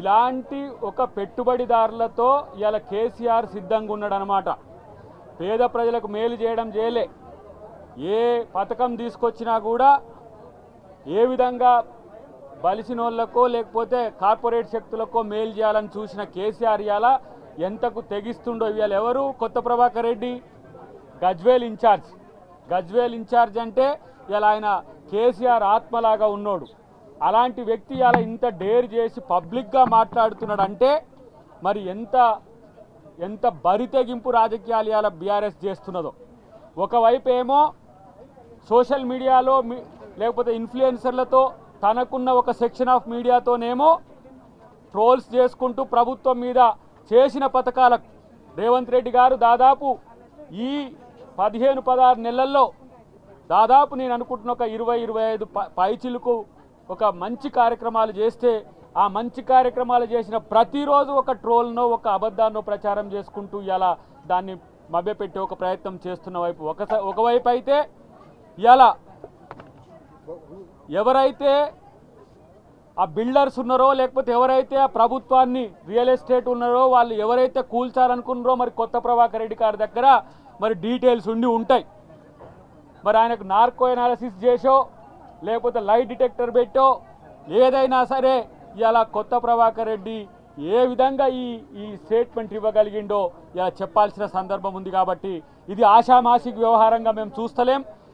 ఇలాంటి ఒక పెట్టుబడిదారులతో ఇలా కేసీఆర్ సిద్ధంగా ఉన్నాడు అనమాట పేద ప్రజలకు మేలు చేయడం చేయలే ఏ పథకం తీసుకొచ్చినా కూడా ఏ విధంగా బలిసినోళ్ళకో లేకపోతే కార్పొరేట్ శక్తులకో మేలు చేయాలని చూసిన కేసీఆర్ ఇవాళ ఎంతకు తెగిస్తుండో ఇవాళ ఎవరు? కొత్త ప్రభాకర్ రెడ్డి గజ్వేల్ ఇన్ఛార్జ్. గజ్వేల్ ఇన్ఛార్జ్ అంటే ఇలా ఆయన కేసీఆర్ ఆత్మలాగా ఉన్నోడు. అలాంటి వ్యక్తి అలా ఇంత డేర్ చేసి పబ్లిక్గా మాట్లాడుతున్నాడు అంటే మరి ఎంత ఎంత బరితెగింపు రాజకీయాలు ఇలా బీఆర్ఎస్ చేస్తున్నదో. ఒకవైపు ఏమో సోషల్ మీడియాలో మీ- లేకపోతే ఇన్ఫ్లుయెన్సర్లతో తనకున్న ఒక సెక్షన్ ఆఫ్ మీడియాతోనేమో ట్రోల్స్ చేసుకుంటూ ప్రభుత్వం మీద చేసిన పథకాల రేవంత్ రెడ్డి గారు దాదాపు ఈ పదిహేను పదహారు నెలల్లో దాదాపు నేను అనుకుంటున్న ఒక ఇరవై ఇరవై ఐదు ప- పైచిలకు ఒక మంచి కార్యక్రమాలు చేస్తే ఆ మంచి కార్యక్రమాలు చేసిన ప్రతిరోజు ఒక ట్రోల్నో ఒక అబద్ధాన్నో ప్రచారం చేసుకుంటూ ఇలా దాన్ని మభ్యపెట్టే ఒక ప్రయత్నం చేస్తున్న వైపు. ఒక ఒకవైపు అయితే ఇలా ఎవరైతే ఆ బిల్డర్స్ ఉన్నారో లేకపోతే ఎవరైతే ఆ ప్రభుత్వాన్ని రియల్ ఎస్టేట్ ఉన్నారో వాళ్ళు ఎవరైతే కూల్చాలనుకున్నారో మరి కొత్త ప్రభాకర్ రెడ్డి గారి దగ్గర మరి డీటెయిల్స్ ఉండి ఉంటాయి. మరి ఆయనకు నార్కో ఎనాలిసిస్ చేసో లేకపోతే లైట్ డిటెక్టర్ పెట్టో ఏదైనా సరే ఇలా కొత్త ప్రభాకర్ రెడ్డి ఏ విధంగా ఈ ఈ స్టేట్మెంట్ ఇవ్వగలిగిండో ఇలా చెప్పాల్సిన సందర్భం ఉంది కాబట్టి ఇది ఆషామాషిక వ్యవహారంగా మేము చూస్తలేం.